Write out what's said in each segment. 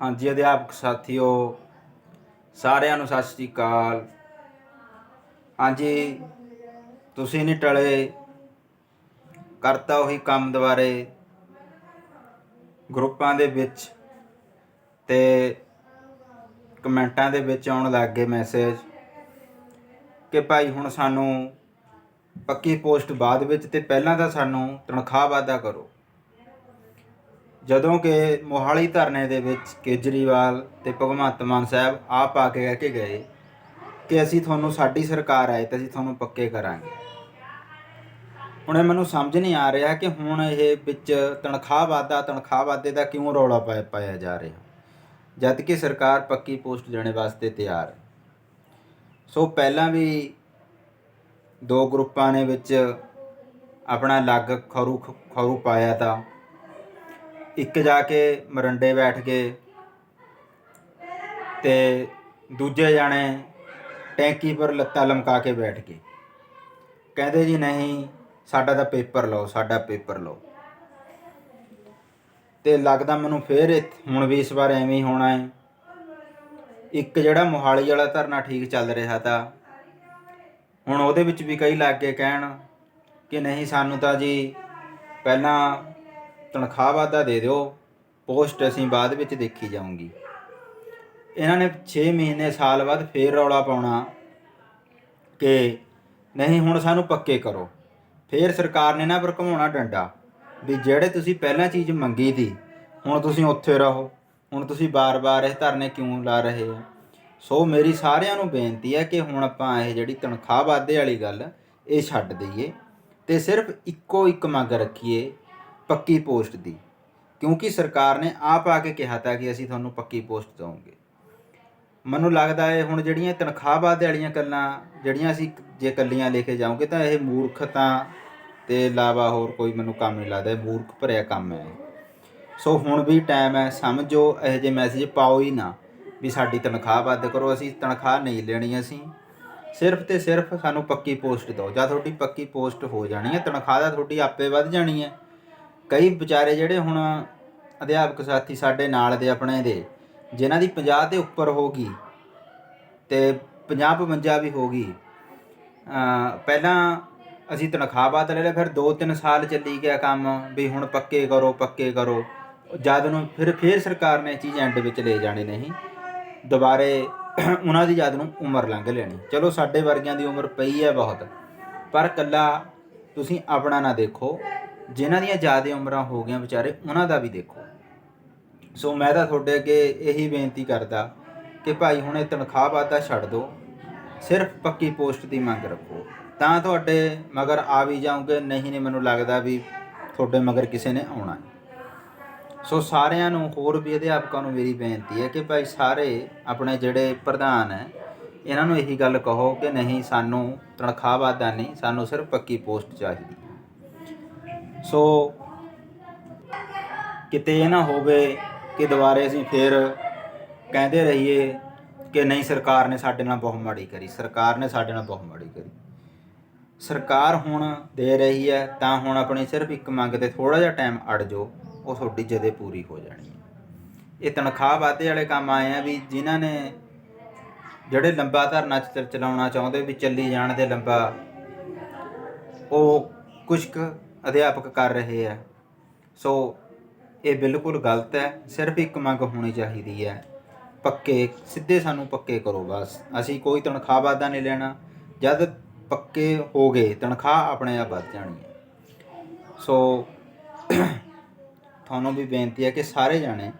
ਹਾਂਜੀ, ਅਧਿਆਪਕ ਸਾਥੀਓ, ਸਾਰਿਆਂ ਨੂੰ ਸਤਿ ਸ੍ਰੀ ਅਕਾਲ। ਹਾਂਜੀ, ਤੁਸੀਂ ਨਹੀਂ ਟਲੇ, ਕਰਤਾ ਉਹੀ ਕੰਮ ਦੁਆਰੇ ਗਰੁੱਪਾਂ ਦੇ ਵਿੱਚ ਤੇ ਕਮੈਂਟਾਂ ਦੇ ਵਿੱਚ ਆਉਣ ਲੱਗ ਗਏ ਮੈਸੇਜ ਕਿ ਭਾਈ ਹੁਣ ਸਾਨੂੰ ਪੱਕੀ ਪੋਸਟ ਬਾਅਦ ਵਿੱਚ ਤੇ ਪਹਿਲਾਂ ਤਾਂ ਸਾਨੂੰ ਤਨਖਾਹ ਵਾਧਾ ਕਰੋ। ਜਦੋਂ ਕਿ ਮੋਹਾਲੀ ਧਰਨੇ ਦੇ ਵਿੱਚ ਕੇਜਰੀਵਾਲ ਤੇ ਭਗਵੰਤ ਮਾਨ ਸਾਹਿਬ ਆਪ ਆ ਕੇ ਕਹਿ ਕੇ ਗਏ ਕਿ ਅਸੀਂ ਤੁਹਾਨੂੰ ਸਾਡੀ ਸਰਕਾਰ ਆਏ ਤੇ ਅਸੀਂ ਤੁਹਾਨੂੰ ਪੱਕੇ ਕਰਾਂਗੇ। ਹੁਣ ਇਹ ਮੈਨੂੰ ਸਮਝ ਨਹੀਂ ਆ ਰਿਹਾ ਕਿ ਹੁਣ ਇਹ ਵਿੱਚ ਤਨਖਾਹ ਵਾਧਾ ਤਨਖਾਹ ਵਾਧੇ ਦਾ ਕਿਉਂ ਰੌਲਾ ਪਾਇਆ ਪਾਇਆ ਜਾ ਰਿਹਾ। ਜਦ ਕਿ ਸਰਕਾਰ ਪੱਕੀ ਪੋਸਟ ਦੇਣੇ ਵਾਸਤੇ ਤਿਆਰ ਹੈ। ਸੋ ਪਹਿਲਾਂ ਵੀ ਦੋ ਗਰੁੱਪਾਂ ਨੇ ਵਿੱਚ ਆਪਣਾ ਅਲੱਗ ਖਰੂ ਖਰੂ ਪਾਇਆ ਤਾਂ ਇੱਕ ਜਾ ਕੇ ਮਰੰਡੇ ਬੈਠ ਕੇ ਤੇ ਦੂਜੇ ਜਾਣੇ ਟੈਂਕੀ ਪਰ ਲੱਤਾਂ ਲਮਕਾ ਕੇ ਬੈਠ ਗਏ। ਕਹਿੰਦੇ ਜੀ ਨਹੀਂ, ਸਾਡਾ ਤਾਂ ਪੇਪਰ ਲਓ, ਸਾਡਾ ਪੇਪਰ ਲਓ। ਤੇ ਲੱਗਦਾ ਮੈਨੂੰ ਫੇਰ ਇਹ- ਹੁਣ ਵੀ ਇਸ ਵਾਰ ਐਵੇਂ ਹੀ ਹੋਣਾ ਹੈ। ਇੱਕ ਜਿਹੜਾ ਮੋਹਾਲੀ ਵਾਲਾ ਧਰਨਾ ਠੀਕ ਚੱਲ ਰਿਹਾ ਤਾਂ ਹੁਣ ਉਹਦੇ ਵਿੱਚ ਵੀ ਕਈ ਲੱਗ ਕੇ ਕਹਿਣ ਕਿ ਨਹੀਂ, ਸਾਨੂੰ ਤਾਂ ਜੀ ਪਹਿਲਾਂ ਤਨਖਾਹ ਵਾਧਾ ਦੇ ਦਿਓ, ਪੋਸਟ ਅਸੀਂ ਬਾਅਦ ਵਿੱਚ ਦੇਖੀ ਜਾਊਂਗੀ। ਇਹਨਾਂ ਨੇ 6 ਮਹੀਨੇ ਸਾਲ ਬਾਅਦ ਫੇਰ ਰੌਲਾ ਪਾਉਣਾ ਕਿ ਨਹੀਂ, ਹੁਣ ਸਾਨੂੰ ਪੱਕੇ ਕਰੋ। ਫੇਰ ਸਰਕਾਰ ਨੇ ਨਾ ਪਰ ਘਮਾਉਣਾ ਡੰਡਾ ਵੀ ਜਿਹੜੇ ਤੁਸੀਂ ਪਹਿਲਾਂ ਚੀਜ਼ ਮੰਗੀ ਸੀ, ਹੁਣ ਤੁਸੀਂ ਉੱਥੇ ਰਹੋ। ਹੁਣ ਤੁਸੀਂ ਬਾਰ-ਬਾਰ ਇਹ ਧਰਨੇ ਕਿਉਂ ਲਾ ਰਹੇ ਹੋ? ਸੋ ਮੇਰੀ ਸਾਰਿਆਂ ਨੂੰ ਬੇਨਤੀ ਹੈ ਕਿ ਹੁਣ ਆਪਾਂ ਇਹ ਜਿਹੜੀ ਤਨਖਾਹ ਵਾਧੇ ਵਾਲੀ ਗੱਲ, ਇਹ ਛੱਡ ਦਈਏ ਤੇ ਸਿਰਫ ਇੱਕੋ ਇੱਕ ਮੰਗ ਰੱਖੀਏ ਪੱਕੀ ਪੋਸਟ ਦੀ, ਕਿਉਂਕਿ ਸਰਕਾਰ ਨੇ ਆਪ ਆ ਕੇ ਕਿਹਾ ਤਾ ਕਿ ਅਸੀਂ ਤੁਹਾਨੂੰ ਪੱਕੀ ਪੋਸਟ ਦਵਾਂਗੇ। ਮੈਨੂੰ ਲੱਗਦਾ ਹੈ ਹੁਣ ਜਿਹੜੀਆਂ ਤਨਖਾਹ ਵਾਧੇ ਵਾਲੀਆਂ ਗੱਲਾਂ, ਜਿਹੜੀਆਂ ਅਸੀਂ ਜੇ ਕੱਲੀਆਂ ਲੈ ਕੇ ਜਾਓਗੇ ਤਾਂ ਇਹ ਮੂਰਖਤਾ ਤੇ ਇਲਾਵਾ ਹੋਰ ਕੋਈ ਮੈਨੂੰ ਕੰਮ ਨਹੀਂ ਲੱਗਦਾ ਮੂਰਖ ਭਰਿਆ ਕੰਮ ਹੈ ਸੋ ਹੁਣ ਵੀ ਟਾਈਮ ਹੈ, ਸਮਝੋ, ਇਹ ਜੇ ਮੈਸੇਜ ਪਾਓ ਹੀ ਨਾ ਵੀ ਸਾਡੀ ਤਨਖਾਹ ਵੱਧ ਕਰੋ, ਅਸੀਂ ਤਨਖਾਹ ਨਹੀਂ ਲੈਣੀ ਅਸੀਂ। ਸਿਰਫ ਤੇ ਸਿਰਫ ਸਾਨੂੰ ਪੱਕੀ ਪੋਸਟ ਦਿਓ, ਜਾਂ ਤੁਹਾਡੀ ਪੱਕੀ ਪੋਸਟ ਹੋ ਜਾਣੀ ਹੈ, ਤਨਖਾਹ ਦਾ ਤੁਹਾਡੀ ਆਪੇ ਵੱਧ ਜਾਣੀ ਹੈ। ਕਈ ਵਿਚਾਰੇ ਜਿਹੜੇ ਹੁਣ ਅਧਿਆਪਕ ਸਾਥੀ ਸਾਡੇ ਨਾਲ ਦੇ ਆਪਣੇ ਦੇ, ਜਿਨ੍ਹਾਂ ਦੀ 50 ਦੇ ਉੱਪਰ ਹੋਗੀ ਤੇ 50 52 ਵੀ ਹੋਗੀ ਅ ਪਹਿਲਾਂ ਅਸੀਂ ਤਨਖਾਹ ਬਾਤ ਲੈ ਲਿਆ, ਫਿਰ 2-3 ਸਾਲ ਚੱਲੀ ਗਿਆ ਕੰਮ ਵੀ ਹੁਣ ਪੱਕੇ ਕਰੋ ਪੱਕੇ ਕਰੋ। ਜਦ ਨੂੰ ਫਿਰ ਫਿਰ ਸਰਕਾਰ ਨੇ ਚੀਜ਼ ਐਂਡ ਵਿੱਚ ਲੈ ਜਾਣੀ ਨਹੀਂ, ਦੁਬਾਰੇ ਉਹਨਾਂ ਦੀ ਜਦ ਨੂੰ ਉਮਰ ਲੰਘ ਲੈਣੀ। ਚਲੋ ਸਾਡੇ ਵਰਗਿਆਂ ਦੀ ਉਮਰ ਪਈ ਹੈ ਬਹੁਤ, ਪਰ ਕੱਲਾ ਤੁਸੀਂ ਆਪਣਾ ਨਾ ਦੇਖੋ ਜਿਨ੍ਹਾਂ ਦੀਆਂ ਜ਼ਿਆਦਾ ਉਮਰਾਂ ਹੋ ਗਈਆਂ ਵਿਚਾਰੇ, ਉਹਨਾਂ ਦਾ ਵੀ ਦੇਖੋ। ਸੋ ਮੈਂ ਤਾਂ ਤੁਹਾਡੇ ਅੱਗੇ ਇਹੀ ਬੇਨਤੀ ਕਰਦਾ ਕਿ ਭਾਈ ਹੁਣ ਇਹ ਤਨਖਾਹ ਵਾਧਾ ਛੱਡ ਦਿਓ, ਸਿਰਫ ਪੱਕੀ ਪੋਸਟ ਦੀ ਮੰਗ ਰੱਖੋ। ਤਾਂ ਤੁਹਾਡੇ ਮਗਰ ਆ ਵੀ ਜਾਓਗੇ, ਨਹੀਂ ਨੇ ਮੈਨੂੰ ਲੱਗਦਾ ਵੀ ਤੁਹਾਡੇ ਮਗਰ ਕਿਸੇ ਨੇ ਆਉਣਾ। ਸੋ ਸਾਰਿਆਂ ਨੂੰ, ਹੋਰ ਵੀ ਅਧਿਆਪਕਾਂ ਨੂੰ ਮੇਰੀ ਬੇਨਤੀ ਹੈ ਕਿ ਭਾਈ ਸਾਰੇ ਆਪਣੇ ਜਿਹੜੇ ਪ੍ਰਧਾਨ ਹੈ, ਇਹਨਾਂ ਨੂੰ ਇਹੀ ਗੱਲ ਕਹੋ ਕਿ ਨਹੀਂ, ਸਾਨੂੰ ਤਨਖਾਹ ਵਾਧਾ ਨਹੀਂ, ਸਾਨੂੰ ਸਿਰਫ ਪੱਕੀ ਪੋਸਟ ਚਾਹੀਦੀ ਸੋ ਕਿਤੇ ਇਹ ਨਾ ਹੋਵੇ ਕਿ ਦੁਬਾਰੇ ਅਸੀਂ ਫਿਰ ਕਹਿੰਦੇ ਰਹੀਏ ਕਿ ਨਹੀਂ, ਸਰਕਾਰ ਨੇ ਸਾਡੇ ਨਾਲ ਬਹੁਤ ਮਾੜੀ ਕਰੀ, ਸਰਕਾਰ ਨੇ ਸਾਡੇ ਨਾਲ ਬਹੁਤ ਮਾੜੀ ਕਰੀ। ਸਰਕਾਰ ਹੁਣ ਦੇ ਰਹੀ ਹੈ, ਤਾਂ ਹੁਣ ਆਪਣੀ ਸਿਰਫ ਇੱਕ ਮੰਗ ਤੇ ਥੋੜਾ ਜਿਹਾ ਟਾਈਮ ਅੜ ਜਾਓ, ਉਹ ਤੁਹਾਡੀ ਜਦੇ ਪੂਰੀ ਹੋ ਜਾਣੀ ਹੈ। ਇਹ ਤਨਖਾਹ ਵਾਧੇ ਵਾਲੇ ਕੰਮ ਆਏ ਆ ਵੀ ਜਿਨ੍ਹਾਂ ਨੇ ਜਿਹੜੇ ਲੰਬਾ ਧਰਨਾ ਚ ਚਲਾਉਣਾ ਚਾਹੁੰਦੇ ਵੀ ਚੱਲੀ ਜਾਣ ਦੇ ਲੰਬਾ, ਉਹ ਕੁਝ ਕੁ ਅਧਿਆਪਕ ਕਰ ਰਹੇ ਆ। ਸੋ ਇਹ ਬਿਲਕੁਲ ਗਲਤ ਹੈ। ਸਿਰਫ ਇੱਕ ਮੰਗ ਹੋਣੀ ਚਾਹੀਦੀ ਹੈ। ਪੱਕੇ, ਸਿੱਧੇ ਸਾਨੂੰ ਪੱਕੇ ਕਰੋ ਬਸ। ਅਸੀਂ ਕੋਈ ਤਨਖਾਹ ਵਾਧਾ ਨਹੀਂ ਲੈਣਾ। ਜਦ ਪੱਕੇ ਹੋ ਗਏ, ਤਨਖਾਹ ਆਪਣੇ ਆਪ ਵੱਧ ਜਾਣੀ ਹੈ। ਸੋ ਤੁਹਾਨੂੰ ਵੀ ਬੇਨਤੀ ਹੈ ਕਿ ਸਾਰੇ ਜਾਣੇ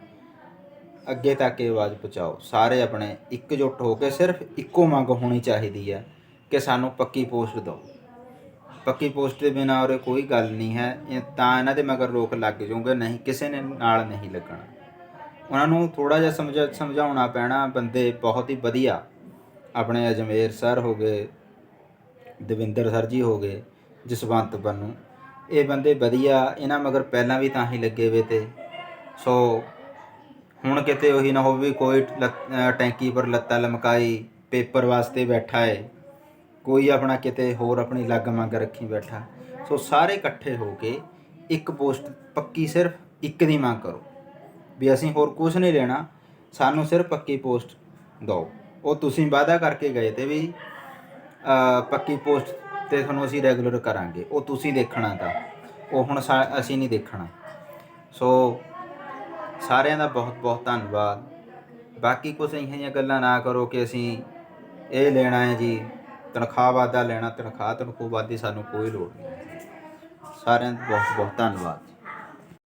ਅੱਗੇ ਤੱਕ ਇਹ ਆਵਾਜ਼ ਪਹੁੰਚਾਓ। ਸਾਰੇ ਆਪਣੇ ਇਕਜੁੱਟ ਹੋ ਕੇ ਸਿਰਫ ਇੱਕੋ ਮੰਗ ਹੋਣੀ ਚਾਹੀਦੀ ਹੈ ਕਿ ਸਾਨੂੰ ਪੱਕੀ ਪੋਸਟ ਦਿਓ। ਪੱਕੀ ਪੋਸਟ ਦੇ ਬਿਨਾਂ ਔਰ ਕੋਈ ਗੱਲ ਨਹੀਂ ਹੈ, ਇਹ ਤਾਂ ਇਹਨਾਂ ਦੇ ਮਗਰ ਲੋਕ ਲੱਗ ਜਾਊਗੇ, ਨਹੀਂ ਕਿਸੇ ਨੇ ਨਾਲ ਨਹੀਂ ਲੱਗਣਾ। ਉਹਨਾਂ ਨੂੰ ਥੋੜਾ ਜਿਹਾ ਸਮਝਾ, ਸਮਝਾਉਣਾ ਪੈਣਾ, ਬੰਦੇ ਬਹੁਤ ਹੀ ਵਧੀਆ। ਆਪਣੇ ਅਜਮੇਰ ਸਰ ਹੋ ਗਏ, ਦਵਿੰਦਰ ਸਰ ਜੀ ਹੋ ਗਏ, ਜਸਵੰਤ ਬੰਨੂ। ਇਹ ਬੰਦੇ ਵਧੀਆ, ਇਹਨਾਂ ਮਗਰ ਪਹਿਲਾਂ ਵੀ ਤਾਂ ਹੀ ਲੱਗੇ ਵੇ ਤੇ। ਸੋ ਹੁਣ ਕਿਤੇ ਉਹੀ ਨਾ ਹੋਵੇ ਕੋਈ ਲੱਤ- ਟੈਂਕੀ ਪਰ ਲੱਤਾਂ ਲਮਕਾਈ, ਪੇਪਰ ਵਾਸਤੇ ਬੈਠਾ ਏ। ਕੋਈ ਆਪਣਾ ਕਿਤੇ ਹੋਰ ਆਪਣੀ ਲੱਗ ਮੰਗ ਰੱਖੀ ਬੈਠਾ। ਸੋ ਸਾਰੇ ਇਕੱਠੇ ਹੋ ਕੇ ਇੱਕ ਪੋਸਟ ਪੱਕੀ ਸਿਰਫ ਇੱਕ ਦੀ ਮੰਗ ਕਰੋ। ਵੀ ਅਸੀਂ ਹੋਰ ਕੁਝ ਨਹੀਂ ਲੈਣਾ, ਸਾਨੂੰ ਸਿਰਫ ਪੱਕੀ ਪੋਸਟ ਦਿਓ। ਉਹ ਤੁਸੀਂ ਵਾਅਦਾ ਕਰਕੇ ਗਏ ਤੇ ਵੀ ਪੱਕੀ ਪੋਸਟ ਤੇ ਤੁਹਾਨੂੰ ਅਸੀਂ ਰੈਗੂਲਰ ਕਰਾਂਗੇ। ਉਹ ਤੁਸੀਂ ਦੇਖਣਾ ਤਾਂ। ਉਹ ਹੁਣ ਸਾ- ਅਸੀਂ ਨਹੀਂ ਦੇਖਣਾ। ਸੋ ਸਾਰਿਆਂ ਦਾ ਬਹੁਤ ਬਹੁਤ ਧੰਨਵਾਦ। ਬਾਕੀ ਕੁਝ ਇਹੋ ਗੱਲਾਂ ਨਾ ਕਰੋ ਕਿ ਅਸੀਂ ਇਹ ਲੈਣਾ ਹੈ ਜੀ। ਤਨਖਾਹ ਵਾਧਾ ਲੈਣਾ, ਤਨਖਾਹ ਤਨਖੂਹ ਵਾਧੀ ਸਾਨੂੰ ਕੋਈ ਲੋੜ ਨਹੀਂ। ਸਾਰਿਆਂ ਦਾ ਬਹੁਤ ਬਹੁਤ ਧੰਨਵਾਦ।